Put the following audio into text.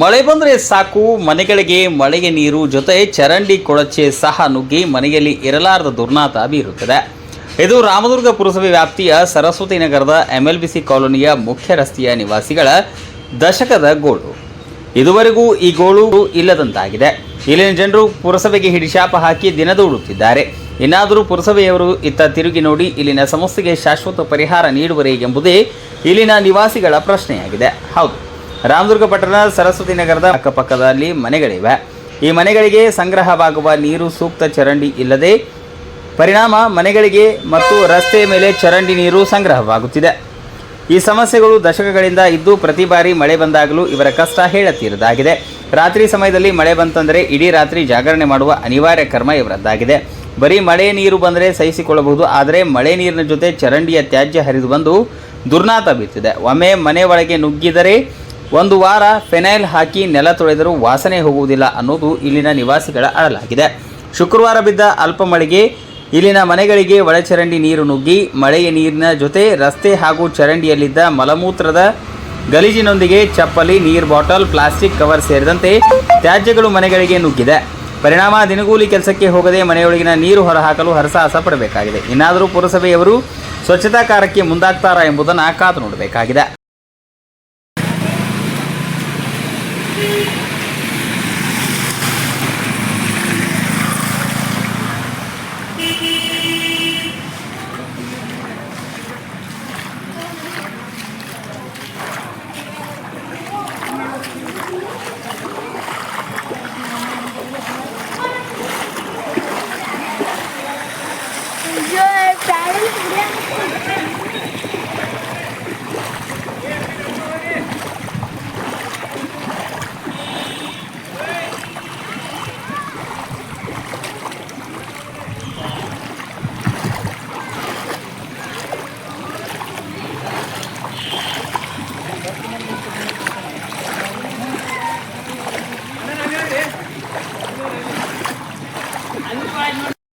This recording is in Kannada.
ಮಳೆ ಬಂದರೆ ಸಾಕು, ಮನೆಗಳಿಗೆ ಮಳೆಗೆ ನೀರು, ಜೊತೆ ಚರಂಡಿ ಕೊಳಚೆ ಸಹ ನುಗ್ಗಿ ಮನೆಯಲ್ಲಿ ಇರಲಾರದ ದುರ್ನಾತ ಬೀರುತ್ತದೆ. ಇದು ರಾಮದುರ್ಗ ಪುರಸಭೆ ವ್ಯಾಪ್ತಿಯ ಸರಸ್ವತಿ ನಗರದ ಸಿ ಕಾಲೋನಿಯ ಮುಖ್ಯ ರಸ್ತೆಯ ನಿವಾಸಿಗಳ ದಶಕದ ಗೋಳು. ಇದುವರೆಗೂ ಈ ಗೋಳು ಇಲ್ಲದಂತಾಗಿದೆ. ಇಲ್ಲಿನ ಜನರು ಪುರಸಭೆಗೆ ಹಿಡಿಶಾಪ ಹಾಕಿ ದಿನದೂಡುತ್ತಿದ್ದಾರೆ. ಇನ್ನಾದರೂ ಪುರಸಭೆಯವರು ಇತ್ತ ತಿರುಗಿ ನೋಡಿ ಇಲ್ಲಿನ ಸಮಸ್ಯೆಗೆ ಶಾಶ್ವತ ಪರಿಹಾರ ನೀಡುವರೇ ಎಂಬುದೇ ಇಲ್ಲಿನ ನಿವಾಸಿಗಳ ಪ್ರಶ್ನೆಯಾಗಿದೆ. ಹೌದು. ರಾಮದುರ್ಗ ಪಟ್ಟಣ ಸರಸ್ವತಿ ನಗರದ ಅಕ್ಕಪಕ್ಕದಲ್ಲಿ ಮನೆಗಳಿವೆ. ಈ ಮನೆಗಳಿಗೆ ಸಂಗ್ರಹವಾಗುವ ನೀರು ಸೂಕ್ತ ಚರಂಡಿ ಇಲ್ಲದೆ ಪರಿಣಾಮ ಮನೆಗಳಿಗೆ ಮತ್ತು ರಸ್ತೆಯ ಮೇಲೆ ಚರಂಡಿ ನೀರು ಸಂಗ್ರಹವಾಗುತ್ತಿದೆ. ಈ ಸಮಸ್ಯೆಗಳು ದಶಕಗಳಿಂದ ಇದ್ದು ಪ್ರತಿ ಬಾರಿ ಮಳೆ ಬಂದಾಗಲೂ ಇವರ ಕಷ್ಟ ಹೇಳತೀರದಾಗಿದೆ. ರಾತ್ರಿ ಸಮಯದಲ್ಲಿ ಮಳೆ ಬಂತಂದರೆ ಇಡೀ ರಾತ್ರಿ ಜಾಗರಣೆ ಮಾಡುವ ಅನಿವಾರ್ಯ ಕರ್ಮ ಇವರದ್ದಾಗಿದೆ. ಬರೀ ಮಳೆ ನೀರು ಬಂದರೆ ಸಹಿಸಿಕೊಳ್ಳಬಹುದು, ಆದರೆ ಮಳೆ ನೀರಿನ ಜೊತೆ ಚರಂಡಿಯ ತ್ಯಾಜ್ಯ ಹರಿದು ಬಂದು ದುರ್ನಾತ ಬೀರ್ತಿದೆ ಒಮ್ಮೆ ಮನೆ ಒಳಗೆ ನುಗ್ಗಿದರೆ ಒಂದು ವಾರ ಫೆನೈಲ್ ಹಾಕಿ ನೆಲ ತೊಳೆದರೂ ವಾಸನೆ ಹೋಗುವುದಿಲ್ಲ ಅನ್ನೋದು ಇಲ್ಲಿನ ನಿವಾಸಿಗಳ ಅಳಲಾಗಿದೆ ಶುಕ್ರವಾರ ಬಿದ್ದ ಅಲ್ಪ ಮಳೆಗೆ ಇಲ್ಲಿನ ಮನೆಗಳಿಗೆ ಒಳಚರಂಡಿ ನೀರು ನುಗ್ಗಿ, ಮಳೆಯ ನೀರಿನ ಜೊತೆ ರಸ್ತೆ ಹಾಗೂ ಚರಂಡಿಯಲ್ಲಿದ್ದ ಮಲಮೂತ್ರದ ಗಲೀಜಿನೊಂದಿಗೆ ಚಪ್ಪಲಿ, ನೀರು ಬಾಟಲ್, ಪ್ಲಾಸ್ಟಿಕ್ ಕವರ್ ಸೇರಿದಂತೆ ತ್ಯಾಜ್ಯಗಳು ಮನೆಗಳಿಗೆ ನುಗ್ಗಿದೆ. ಪರಿಣಾಮ ದಿನಗೂಲಿ ಕೆಲಸಕ್ಕೆ ಹೋಗದೆ ಮನೆಯೊಳಗಿನ ನೀರು ಹೊರಹಾಕಲು ಹರಸಾಹಸ ಪಡಬೇಕಾಗಿದೆ. ಇನ್ನಾದರೂ ಪುರಸಭೆಯವರು ಸ್ವಚ್ಛತಾ ಕಾರ್ಯಕ್ಕೆ ಮುಂದಾಗ್ತಾರಾ ಎಂಬುದನ್ನು ಕಾದು ನೋಡಬೇಕಾಗಿದೆ.